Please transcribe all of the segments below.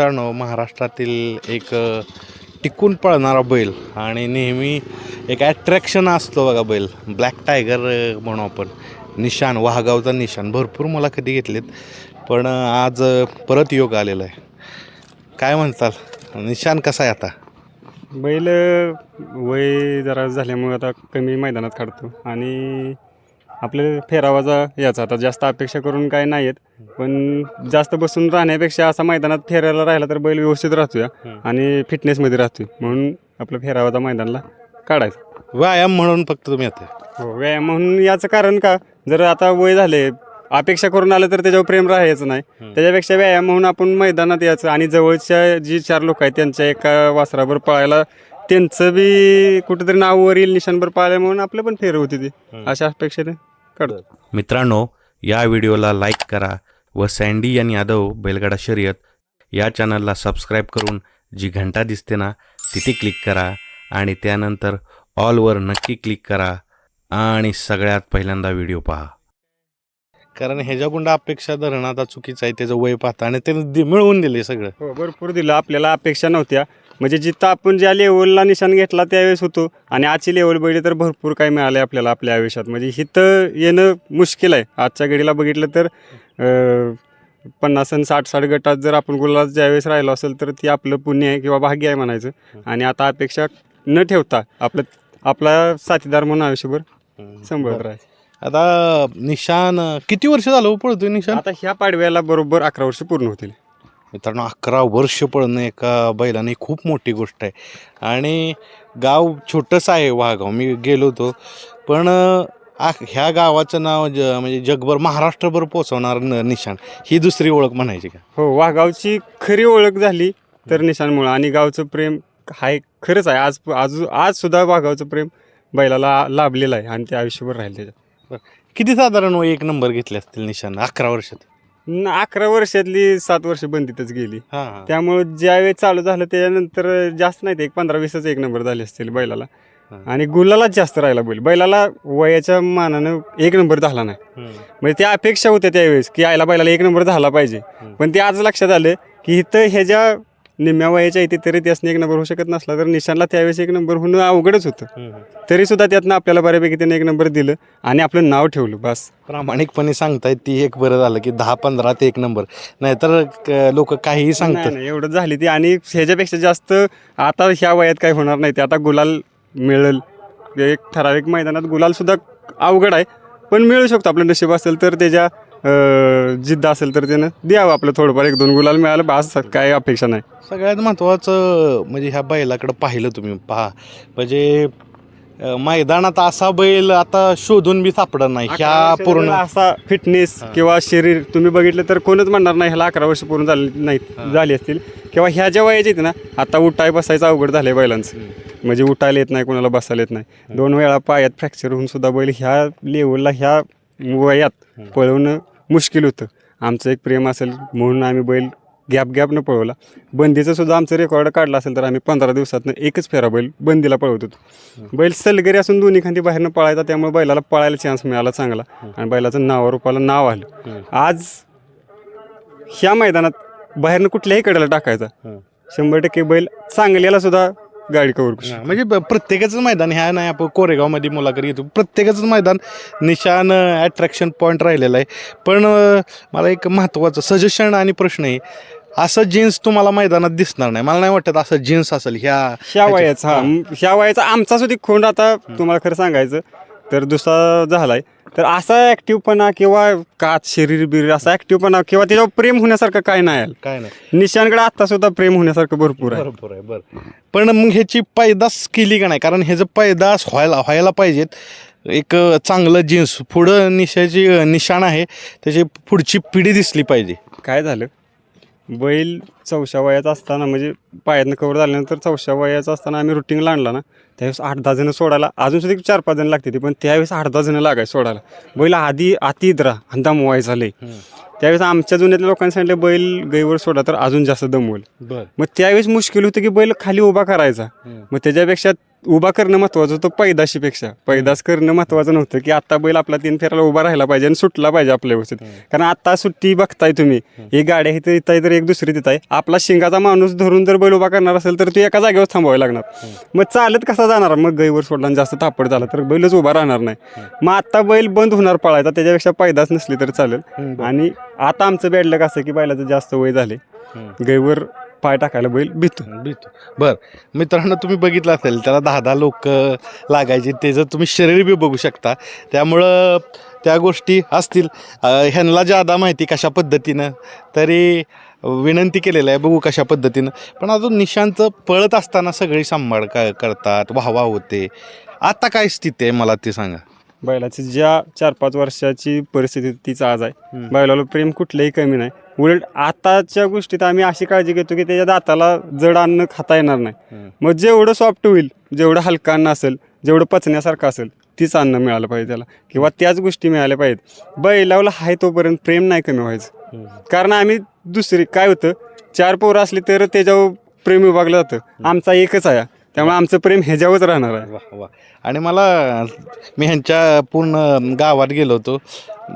मित्रांनो महाराष्ट्रातील एक टिकून पळणारा बैल आणि नेहमी एक ॲट्रॅक्शन असतो बघा बैल. ब्लॅक टायगर म्हणू आपण. निशान वाहगावचा निशान. भरपूर मला कधी घेतलेत पण आज परत योग आलेला आहे. काय म्हणताल? निशान कसा आहे आता? बैल वय जरा झाल्यामुळे आता कमी मैदानात काढतो. आणि आपलं फेरावाचा याचा आता जास्त अपेक्षा करून काय नाही आहेत पण जास्त बसून राहण्यापेक्षा असा मैदानात फेरायला राहिला तर बैल व्यवस्थित राहतोय. आणि फिटनेसमध्ये राहतोय. म्हणून आपलं फेरावाचा मैदानला काढायचं. व्यायाम म्हणून फक्त तुम्ही आता हो व्यायाम म्हणून याचं कारण का? जर आता वय झाले अपेक्षा करून आलं तर त्याच्यावर प्रेम राहायचं नाही. त्याच्यापेक्षा व्यायाम म्हणून आपण मैदानात यायचं. आणि जवळच्या जी चार लोक आहेत त्यांच्या एका वासरावर पळायला त्यांचं बी कुठेतरी नाव वर येईल निशाणभर पळायला म्हणून आपलं पण फेर होती ती. अशा अपेक्षेने. काढतो मित्रांनो या व्हिडिओला लाईक करा व सँडी आणि यादव बैलगाडा शर्यत या चॅनलला सबस्क्राईब करून जी घंटा दिसते ना तिथे क्लिक करा आणि त्यानंतर ऑलवर नक्की क्लिक करा आणि सगळ्यात पहिल्यांदा व्हिडिओ पहा. कारण ह्याच्याकडून अपेक्षा धरणं आता चुकीचं आहे त्याचं वय पाहता आणि त्यानं दि- मिळवून दिले सगळं. हो भरपूर दिलं. आपल्याला अपेक्षा नव्हत्या. म्हणजे जिथं आपण ज्या लेवलला निशाण घेतला त्यावेळेस होतो. आणि आजची लेवल बघितली तर भरपूर काही मिळाले आपल्याला आपल्या आयुष्यात. म्हणजे इथं येणं मुश्किल आहे. आजच्या घडीला बघितलं तर पन्नास आणि साठ साठ गटात जर आपण गुलाबात ज्यावेळेस राहिलो असेल तर ती आपलं पुण्य आहे किंवा भाग्य आहे म्हणायचं. आणि आता अपेक्षा न ठेवता आपलं आपला साथीदार म्हणून आयुष्यभर सांभाळत राहायचं. आता निशान किती वर्ष झालं हो पळतोय निशान आता ह्या पाडव्याला बरोबर अकरा वर्ष पूर्ण होतील. मित्रांनो अकरा वर्ष पळणं एका बैलाने खूप मोठी गोष्ट आहे. आणि गाव छोटंसं आहे वाघाव मी गेलो होतो. पण ह्या गावाचं नाव ज म्हणजे जगभर महाराष्ट्रभर पोचवणार न निशाण ही दुसरी ओळख म्हणायची का? हो वाघावची खरी ओळख झाली तर निशाणमुळं. आणि गावचं प्रेम हाय खरंच आहे. आज आज आज सुद्धा वाघावचं प्रेम बैलाला लाभलेलं आहे आणि ते आयुष्यभर राहील त्याच्यात किती साधारण एक नंबर घेतले असतील निशाण अकरा वर्षात? न- अकरा वर्षातली सात वर्ष बंदीतच गेली हां हां त्यामुळं ज्यावेळेस चालू झालं त्याच्यानंतर जास्त नाही ते एक पंधरा वीसच एक नंबर झाले असतील बैलाला हा. आणि गुलालाच जास्त राहिला बैल बैलाला वयाच्या मानानं एक नंबर झाला नाही हम्म. म्हणजे त्या अपेक्षा होत्या त्यावेळेस की आयला बैलाला एक नंबर झाला पाहिजे हम्म. पण ते आज लक्षात आलं की इथं ह्याच्या निम्म्या वयाच्या इथे तरी त्यासने एक नंबर होऊ शकत नसला. तर निशाणला त्यावेळेस एक नंबर होणं अवघडच होतं. हम्म. तरी सुद्धा त्यातनं आपल्याला बऱ्यापैकी त्याने एक नंबर दिलं आणि आपलं नाव ठेवलं बस. प्रामाणिकपणे सांगतायत ती एक बरं झालं की दहा पंधरा ते एक नंबर. नाहीतर लोक काहीही सांगतात. नाही, एवढं झाली ती. आणि ह्याच्यापेक्षा जास्त आता ह्या वयात काही होणार नाही. ते आता गुलाल मिळेल. एक ठराविक मैदानात गुलाल सुद्धा अवघड आहे. पण मिळू शकतो. आपलं नशीब असेल तर त्याच्या जिद्द असेल तर त्यानं द्यावं आपलं थोडंफार. एक दोन गुलाल मिळालं बास काय अपेक्षा नाही. सगळ्यात महत्त्वाचं म्हणजे ह्या बैलाकडं पाहिलं तुम्ही पहा. म्हणजे अं, मैदानात असा बैल आता शोधून बी सापडत नाही. ह्या अकरा पूर्ण असा फिटनेस. किंवा शरीर तुम्ही बघितलं तर कोणच म्हणणार नाही ह्याला अकरा वर्ष पूर्ण झाली हा. नाहीत झाली असतील. किंवा ह्या ज्या वयाचे आहेत ना आता उठाय बसायचं अवघड झालंय बैलांचं. म्हणजे उठायला येत नाही कोणाला बसायला येत नाही. दोन वेळा पायात फ्रॅक्चर होऊन सुद्धा बैल ह्या लेवलला ह्या वयात पळवणं मुश्किल होतं. आमचं एक प्रेम असेल म्हणून आम्ही बैल गॅप गॅपनं पळवला. बंदीचं सुद्धा आमचं रेकॉर्ड काढलं असेल तर आम्ही पंधरा दिवसातनं एकच फेरा बैल बंदीला पळवत होतो. बैल सलगरी असून दोन्ही खांदी बाहेरनं पळायचा त्यामुळे बैलाला पळायला चान्स मिळाला चांगला. आणि बैलाचं नावारूपाला नाव आलं. आज ह्या मैदानात बाहेरनं कुठल्याही कडेला टाकायचा. शंभर टक्के बैल चांगल्याला सुद्धा गाडी कवर करू शकतो. म्हणजे ब- प्रत्येकाचं मैदान ह्या नाही आपण कोरेगावमध्ये मुलाखत घेतो. प्रत्येकाचं मैदान निशान अट्रॅक्शन पॉईंट राहिलेलं आहे. पण अं, मला एक महत्त्वाचं सजेशन आणि प्रश्न आहे. असं जीन्स तुम्हाला मैदानात दिसणार नाही. मला नाही वाटत असं जीन्स असेल ह्या ह्या वयाचा हा. ह्या वयाचा आमचा सुद्धा खोंड आता तुम्हाला खरं सांगायचं. तर दुसरा झालाय. तर असा ऍक्टिव्हपणा किंवा काच शरीर बिरीर असा ऍक्टिव्हपणा किंवा त्याच्यावर प्रेम होण्यासारखं काय नाही. आलं काय नाही. निशांकडे आता सुद्धा प्रेम होण्यासारखं भरपूर आहे. बरोबर आहे बरं. पण मग ह्याची पैदास केली का नाही? कारण ह्याचं पैदास व्हायला व्हायला पाहिजेत. एक अं, चांगलं जीन्स पुढं निशाची अं, निशाण आहे त्याची पुढची पिढी दिसली पाहिजे. काय झालं? बैल चौशा वयाचा असताना म्हणजे पायातनं कवर झाल्यानंतर चौशा वयाचा असताना आम्ही रुटीनला आणला ना त्यावेळेस आठ दहा जण सोडायला. अजून सुद्धा चार पाच जण लागते ती पण त्यावेळेस आठ दहा जण लागायचे सोडायला. बैल आधी अति द्रा आणि दमवायचा लय त्यावेळेस आमच्या जुन्यातल्या लोकांनी सांगितलं बैल गैवर सोडा तर अजून जास्त दमवेल. मग त्यावेळेस मुश्किल होतं की बैल खाली उभा करायचा. मग त्याच्यापेक्षा उभा करणं महत्वाचं होतं पैदाशीपेक्षा. पैदास करणं महत्वाचं नव्हतं की आता बैल आपला तीन फेराला उभा राहायला पाहिजे आणि सुटला पाहिजे आपल्या व्यवस्थित. कारण आता सुट्टी बघताय तुम्ही. एक गाड्या इथं इथं आहे तर एक दुसरी तिथं आहे. आपला शिंगाचा माणूस धरून जर बैल उभा करणार असेल तर तो एका जागेवर थांबावं लागणार. मग चालत कसा जाणार? मग गईवर सोडला जास्त थापड झाला तर बैलच उभा राहणार नाही. मग आता बैल बंद होणार पळायचा त्याच्यापेक्षा पैदास नसली तर चालेल. आणि आता आमचं बॅडलक असं की बैलाचं जास्त वय झाले. गईवर पाय टाकायला बैल भीतो भीतो बर. मित्रांनो तुम्ही बघितलं असेल त्याला दहा दहा लोक लागायचे. त्याचं तुम्ही शरीर बी बघू शकता त्यामुळं त्या गोष्टी असतील. ह्यांना ज्यादा माहिती कशा पद्धतीनं तरी विनंती केलेलं आहे बघू कशा पद्धतीनं. पण अजून निशांचं पळत असताना सगळी सांभाळ का करतात वाहवा होते. आता काय स्थिती आहे मला ते सांगा. बैलाची ज्या चार पाच वर्षाची परिस्थिती तीच आज आहे. बैलाला प्रेम कुठलंही कमी नाही. उलट आताच्या गोष्टीत आम्ही अशी काळजी घेतो की त्याच्या दाताला जड अन्न खाता येणार नाही. मग जेवढं सॉफ्ट होईल जेवढं हलकं अन्न असेल जेवढं पचण्यासारखं असेल तीच अन्न मिळालं पाहिजे त्याला. किंवा त्याच गोष्टी मिळाल्या पाहिजेत. बैलावला आहे तोपर्यंत प्रेम नाही कमी व्हायचं. कारण आम्ही दुसरी काय होतं चार पोरं असली तर त्याच्यावर प्रेम विभागलं जातं. आमचा एकच आहे. त्यामुळे आमचं प्रेम ह्याच्यावरच राहणार आहे. वा वा. आणि मला मी ह्यांच्या पूर्ण गावात गेलो होतो.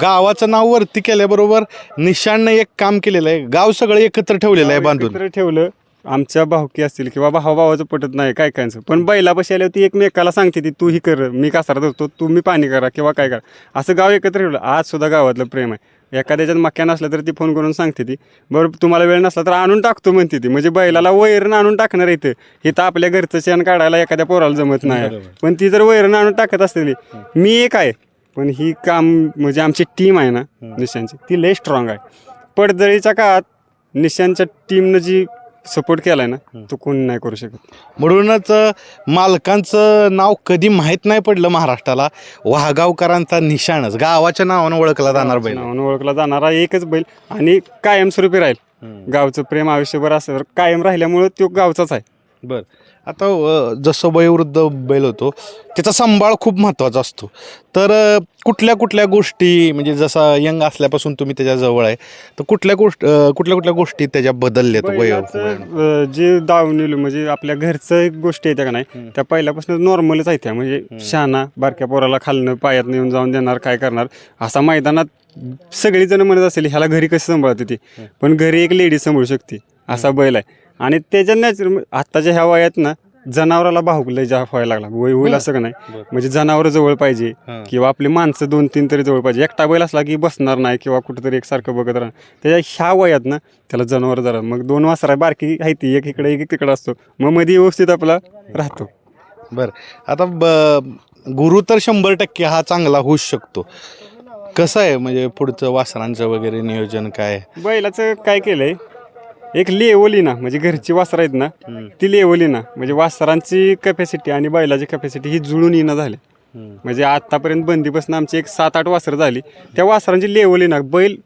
गावाचं नाव वरती केल्याबरोबर निशाणनं एक काम केलेलं आहे. गाव सगळं एकत्र ठेवलेलं आहे बांधून. एकत्र ठेवलं. आमच्या भावकी असतील किंवा भावा भावाचं पटत नाही काय कायचं? पण बैलापाशी आल्यावर ती एकमेकाला सांगते ती तू ही कर मी कासारा धरतो तू मी पाणी करा किंवा काय करा. असं गाव एकत्र ठेवलं. आज सुद्धा गावातलं प्रेम आहे. एखाद्याच्यात मक्या नसला तर ती फोन करून सांगते ती. बरं तुम्हाला वेळ नसला तर आणून टाकतो म्हणते ती. म्हणजे बैलाला वैरण आणून टाकणार इथं. इथं आपल्या घरचं शेण काढायला एखाद्या पोराला जमत नाही. पण ती जर वैरण आणून टाकत असते मी एक आहे. पण ही काम म्हणजे आमची टीम आहे ना निशांची ती लय स्ट्रॉंग आहे. पडदळीच्या काळात निशांच्या टीमनं जी सपोर्ट केलाय ना तो कोणी नाही करू शकत. म्हणूनच मालकांचं नाव कधी माहीत नाही पडलं महाराष्ट्राला. वाघावकरांचा निशाणच. गावाच्या नावानं ओळखला जाणार बैल. नावानं ओळखला जाणारा एकच बैल. आणि कायमस्वरूपी राहील. गावचं प्रेम आयुष्यभर असं कायम राहिल्यामुळं तो गावचाच आहे. बर. आता अ, जसं वयोवृद्ध बैल होतो त्याचा सांभाळ खूप महत्त्वाचा असतो. तर अ, कुठल्या कुठल्या गोष्टी म्हणजे जसा यंग असल्यापासून तुम्ही त्याच्याजवळ आहे तर कुठल्या गोष्ट अ, कुठल्या कुठल्या गोष्टी त्याच्या बदलल्यात वय बैलाचं, अं, जे दावणील म्हणजे आपल्या घरचं एक गोष्टी येत्या का नाही त्या पहिल्यापासून नॉर्मलच आहे त्या. म्हणजे शहाणा बारक्या पोराला खालनं पायात येऊन जाऊन देणार काय करणार असा मैदानात सगळी जण म्हणत असेल ह्याला घरी कशी सांभाळते ती? पण घरी एक लेडी सांभाळू शकते असा बैल आहे. आणि त्याच्या नॅचरल आत्ताच्या ह्या वयात ना जनावराला भाऊक लय जा व्हायला लागला. वय होईल असं का नाही. म्हणजे जनावर जवळ पाहिजे. किंवा आपली माणसं दोन तीन तरी जवळ पाहिजे. एकटा बैल असला की बसणार नाही किंवा कुठेतरी एकसारखं बघत राहणार. त्याच्या ह्या वयात ना त्याला जनावर जरा मग दोन वासरा बारकी आहे ती एक इकडे एक तिकडे असतो. मग मध्ये व्यवस्थित आपला राहतो. बर. आता ब गुरु तर शंभर टक्के हा चांगला होऊच शकतो. कसं आहे म्हणजे पुढचं वासरांचं वगैरे नियोजन काय? बैलाचं काय केलंय? एक लेवली ना म्हणजे घरची वासरं आहेत ना ती लेवली ना म्हणजे वासरांची कॅपॅसिटी आणि बैलाची कॅपॅसिटी ही जुळून येणं झाली म्हणजे आतापर्यंत बंदीपासून आमची एक सात आठ वासरं झाली. त्या वासरांची लेवली ना बैल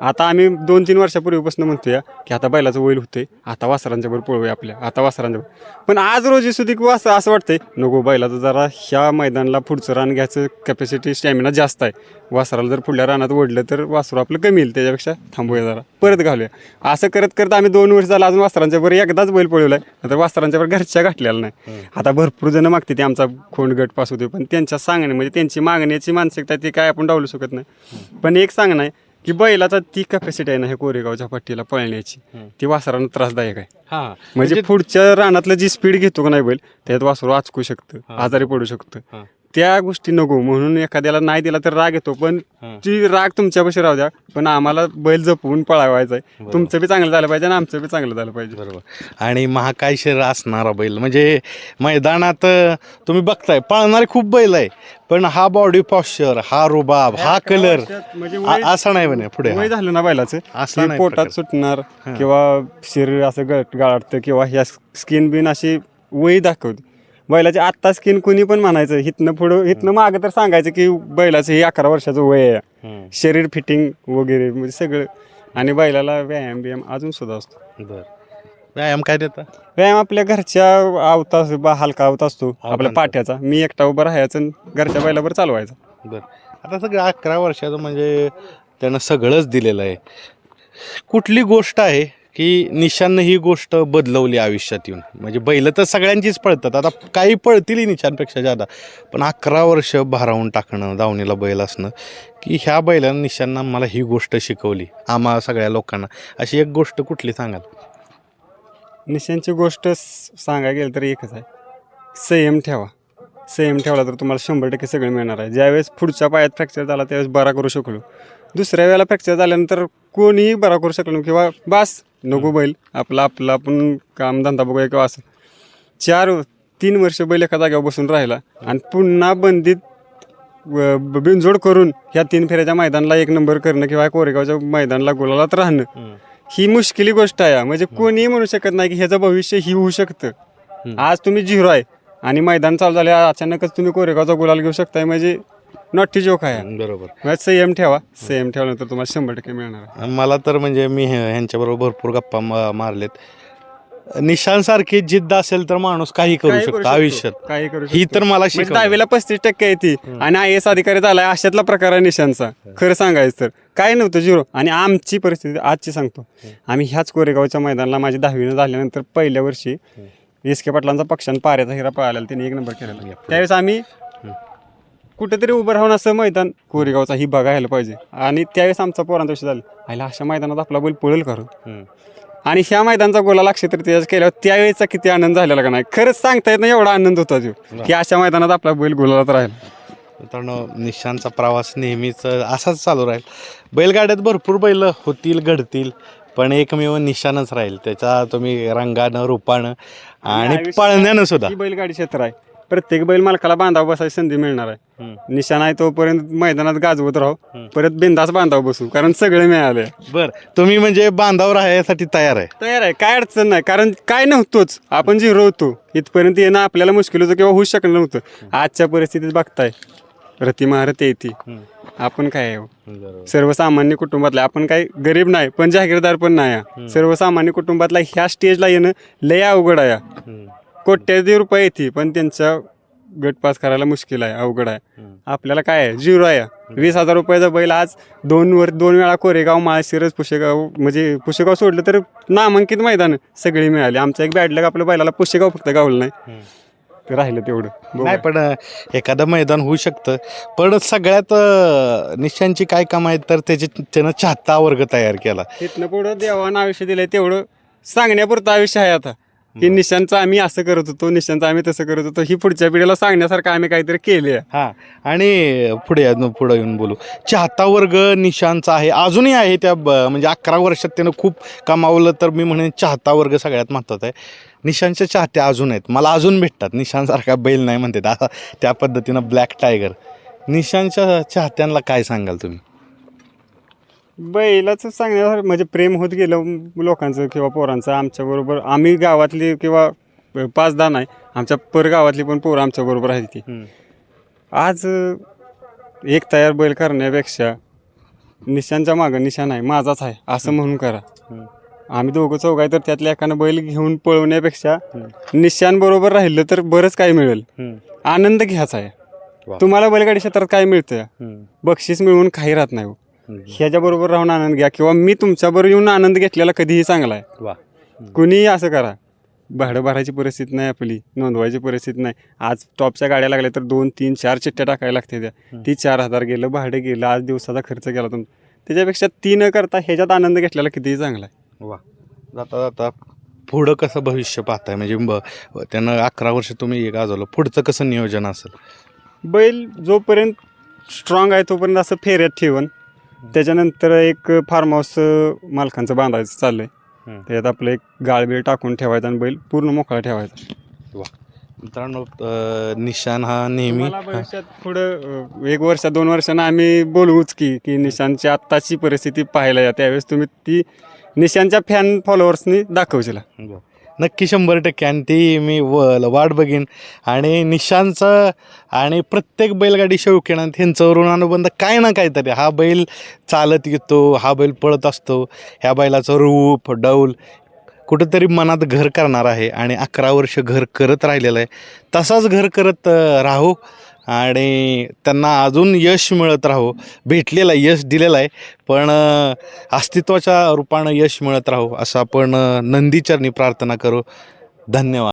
आता आम्ही दोन तीन वर्षापूर्वीपासून म्हणतोय की आता बैलाचं वैल होतंय आता वासरांच्या बरोबर पळूया आपल्या आता वासरांच्या पण आज रोजी सुद्धा की वास असं वाटतंय नको बैलाचं जरा ह्या मैदानाला पुढचं रान घ्यायचं कॅपॅसिटी स्टॅमिना जास्त आहे. वासराला जर पुढल्या रानात ओढलं तर वासरू आपलं कमी येईल त्याच्यापेक्षा थांबूया जरा परत घालूया. असं करत करत आम्ही दोन वर्ष झालं अजून वासरांच्या बरोबर एकदाच बैल पळवलाय तर वासरांच्या बरोबर घरच्या घातलेला नाही. आता भरपूर जण मागते ते आमचा खोंड गट पास होते पण त्यांच्या सांगणे म्हणजे त्यांची मागण्याची मानसिकता ती काय आपण डावलू शकत नाही. पण एक सांगणं आहे की बैलाचा ती कॅपॅसिटी आहे ना हे कोरेगावच्या पट्टीला पळण्याची. ती वासरांना त्रासदायक आहे. हा. म्हणजे पुढच्या रानातलं जी स्पीड घेतो का नाही बैल त्यात वासरू आचकू शकतं आजारी पडू शकतं. हा. त्या गोष्टी नको म्हणून एखाद्याला नाही दिला तर राग येतो. पण हा. ती राग तुमच्यापाशी राहू द्या. पण आम्हाला बैल जपवून पळावायचा आहे. तुमचं बी चांगलं झालं पाहिजे आणि आमचं बी चांगलं झालं पाहिजे. बरोबर. आणि महाकाय शरीर असणारा बैल. म्हणजे मैदानात अ, तुम्ही बघताय पळणारे खूप बैल आहे. पण हा बॉडी पॉश्चर हा रुबाब हा कलर म्हणजे वय- असा नाही म्हणे पुढे वय झालं ना बैलाचं. असं की नाही पोटात. सुटणार किंवा शरीर असं गळ गाळतं किंवा ह्या स्किन बिन अशी वय दाखवते. बैलाची आत्ता स्किन कुणी पण म्हणायचं. हिथनं पुढं हिथनं मागं तर सांगायचं की बैलाचं हे अकरा वर्षाचं वय आहे. शरीर फिटिंग वगैरे म्हणजे सगळं. आणि बैलाला व्यायाम बियाम अजून सुद्धा असतो. बर. व्यायाम काय देता? व्यायाम आपल्या घरच्या आवता बा हलका आवत असतो. आपल्या. पाट्याचा. मी एकटा उभं राहायचं आणि घरच्या बैलावर चालवायचा. बर. आता सगळं अकरा वर्षाचं म्हणजे त्यानं सगळंच दिलेलं आहे. कुठली गोष्ट आहे की निशाननं ही गोष्ट बदलवली आयुष्यात येऊन. म्हणजे बैल तर सगळ्यांचीच पळतात. आता काही पळतील निशानपेक्षा जादा. पण अकरा वर्ष भारावून टाकणं दावणीला बैल असणं की ह्या बैलानं निशांना मला ही गोष्ट शिकवली. आम्हा सगळ्या लोकांना. अशी एक गोष्ट कुठली सांगाल? निशांची गोष्ट स- सांगायला गेलं तर एकच आहे. संयम ठेवा. संयम ठेवला तर तुम्हाला शंभर टक्के सगळं मिळणार आहे. ज्यावेळेस पुढच्या पायात फ्रॅक्चर झाला त्यावेळेस बरा करू शकलो. दुसऱ्या वेळेला फ्रॅक्चर झाल्यानंतर कोणीही बरा करू शकलो नाही. किंवा बास नको बैल. आपला आपला आपण कामधंदा बघूया किंवा असं. चार तीन वर्ष बैल एका जागेवर बसून राहिला आणि पुन्हा बंदीत बिनजोड करून ह्या तीन फेऱ्याच्या मैदानाला एक नंबर करणं किंवा कोरेगावच्या मैदानाला गुलालात राहणं ही मुश्किली गोष्ट आहे. म्हणजे कोणीही म्हणू शकत नाही की ह्याचं भविष्य ही होऊ शकतं. आज तुम्ही झिरो आहे आणि मैदान चालू झाले अचानकच तुम्ही कोरेगावचा गुलाल घेऊ शकताय. म्हणजे नॉटी जोक आहे. बरोबर. म्हणजे संयम ठेवा. संयम ठेवल्यानंतर तुम्हाला शंभर टक्के मिळणार आहे. मला तर म्हणजे मी हे- ह्यांच्याबरोबर भरपूर गप्पा मा- मारलेत. निशांसारखी जिद्द असेल तर माणूस काही करू काही शकतो आयुष्यात. काही करू ही शकतो. तर मला म्हणजे शिकवलं. दहावीला पस्तीस टक्के आहे ती. आणि आय एस अधिकारी झालाय. अशातला प्रकार आहे निशांचा खरं सांगायचं तर. काय नव्हतं झिरो. आणि आमची परिस्थिती आजची सांगतो. आम्ही ह्याच कोरेगावच्या मैदानाला माझी दहावीनं झाल्यानंतर पहिल्या वर्षी एस के पाटलांचा पक्षान पाऱ्याचा हिरा पळालेला. त्यांनी एक नंबर केलेला. त्यावेळेस आम्ही कुठेतरी उभं राहून असं मैदान कोरेगावचा ही बघायला पाहिजे. आणि त्यावेळेस आमचा पोरांचा विषय झाला. आयला अशा मैदानात आपला बैल पळेल करू आणि ह्या मैदानचा गोला तर त्याच्या केल्यावर त्यावेळेचा किती आनंद झालेला का नाही? खरंच सांगता येत नाही एवढा आनंद होता तो. की अशा मैदानात आपला बैल गुलालात राहील. मित्रांनो निशांचा प्रवास नेहमीच असाच चालू राहील. बैलगाड्यात भरपूर बैल होतील घडतील पण एकमेव निशाणच राहील. त्याचा तुम्ही रंगानं रूपानं आणि पळण्यानं सुद्धा. बैलगाडी क्षेत्र आहे. प्रत्येक बैल मालकाला बांधाव बसायची संधी मिळणार आहे. निशाण आहे तोपर्यंत मैदानात गाजवत राहू. परत बिंदास बांधाव बसू कारण सगळे मिळाले. बर तुम्ही म्हणजे बांधावर राहण्यासाठी तयार आहे. तयार आहे. काय अडचण नाही कारण काय नव्हतोच. आपण झिरो होतो. इथपर्यंत येणं आपल्याला मुश्किल होतं किंवा होऊ शकलं नव्हतं. आजच्या परिस्थितीत बघताय. रती महारती येते आपण काय आहे हो? सर्वसामान्य कुटुंबातला आपण काही गरीब नाही पण जागीरदार पण नाही. सर्वसामान्य कुटुंबातला ह्या स्टेजला येणं लय अवघड आहे. कोट्याधी रुपये येते पण त्यांचा गट पास करायला मुश्किल आहे अवघड आहे. आपल्याला काय आहे? झिरो आहे. वीस हजार रुपयाचा बैल आज दोन वर दोन वेळा कोरेगाव माळशिरस पुशेगाव म्हणजे पुशेगाव सोडलं तर नामांकित मैदान सगळी मिळाली. आमचा एक बॅडलक आपल्या बैलाला पुशेगाव फक्त गावलं नाही. ते राहिलं तेवढं. नाही पण एखादं मैदान होऊ शकतं. पण सगळ्यात निशांची काय काम आहेत तर त्याची त्यानं चाहता वर्ग तयार केला. इथनं पुढं देवानं आयुष्य दिलंय तेवढं सांगण्यापुरतं आयुष्य आहे आता. की निशांचं आम्ही असं करत होतो निशांचं आम्ही तसं करत होतो. ही पुढच्या पिढीला सांगण्यासारखं आम्ही काहीतरी केले हा. आणि पुढे अजून पुढे येऊन बोलू. चाहता वर्ग निशांचा आहे. अजूनही आहे त्या ब- म्हणजे अकरा वर्षात त्यानं खूप कमावलं तर मी म्हणेन चाहता वर्ग सगळ्यात महत्त्वाचा आहे. निशांच्या चाहते अजून आहेत. मला अजून भेटतात. निशांसारखा बैल नाही म्हणते. आता त्या पद्धतीनं ब्लॅक टायगर निशांच्या चाहत्यांना काय सांगाल तुम्ही? बैलाचं सांगण्यासारखं म्हणजे प्रेम होत गेलं लोकांचं किंवा पोरांचं. आमच्याबरोबर आम्ही गावातली किंवा पाच दहा नाही आमच्या पर गावातली पण पोरं आमच्याबरोबर आहेत ती आज एक तयार बैल करण्यापेक्षा निशांच्या मागं निशाण आहे माझाच आहे असं म्हणून करा. आम्ही दोघं चौघ आहे तर त्यातल्या एकानं बैल घेऊन पळवण्यापेक्षा निशाण बरोबर राहिलं तर बरंच काय मिळेल. आनंद घ्यायचा आहे. तुम्हाला बैलगाडी क्षेत्रात काय मिळतं बक्षीस मिळवून काही राहत नाही हो. ह्याच्या बरोबर राहून आनंद घ्या किंवा मी तुमच्याबरोबर येऊन आनंद घेतलेला कधीही चांगला आहे. वा. कुणीही असं करा. भाडं भरायची परिस्थिती नाही आपली नोंदवायची परिस्थिती नाही. आज टॉपच्या गाड्या लागल्या तर दोन तीन चार चिठ्ठ्या टाकायला लागते त्या. ती चार हजार गेलं भाडं गेलं आज दिवसाचा खर्च केला तुम त्याच्यापेक्षा ती न करता ह्याच्यात आनंद घेतलेला कितीही चांगला आहे. वा. जाता जाता पुढं कसं भविष्य पाहताय? म्हणजे ब- त्यानं अकरा वर्ष तुम्ही गाजवलं पुढचं कसं नियोजन असेल? बैल जोपर्यंत स्ट्रॉंग आहे तोपर्यंत असं फेऱ्यात ठेवून. त्याच्यानंतर एक फार्म हाऊस मालकांचं बांधायचं चाललंय. हम्म. त्याच्यात आपलं एक गाळबीळ टाकून ठेवायचा आणि बैल पूर्ण मोकळा ठेवायचा. मित्रांनो अं, निशान हा नेहमी भविष्यात पुढं अं, एक वर्ष दोन वर्षानं आम्ही बोलवूच की की निशांची आत्ताची परिस्थिती पाहायला या. त्यावेळेस तुम्ही ती निशांच्या फॅन फॉलोअर्सनी दाखवशील. नक्की शंभर टक्के. आणि ती मी व वाट बघीन. आणि निशांचं आणि प्रत्येक बैलगाडी शौकीनं त्यांच्यावरून अनुबंध काय ना काहीतरी. हा बैल चालत येतो हा बैल पळत असतो. ह्या बैलाचं रूप डौल कुठंतरी मनात घर करणार आहे. आणि अकरा वर्ष घर करत राहिलेलं आहे. तसाच घर करत राहू. आणि त्यांना अजून यश मिळत राहो. भेटलेलं आहे यश दिलेलं आहे. पण अस्तित्वाच्या रूपानं यश मिळत राहो असं आपण नंदीचरणी प्रार्थना करू. धन्यवाद.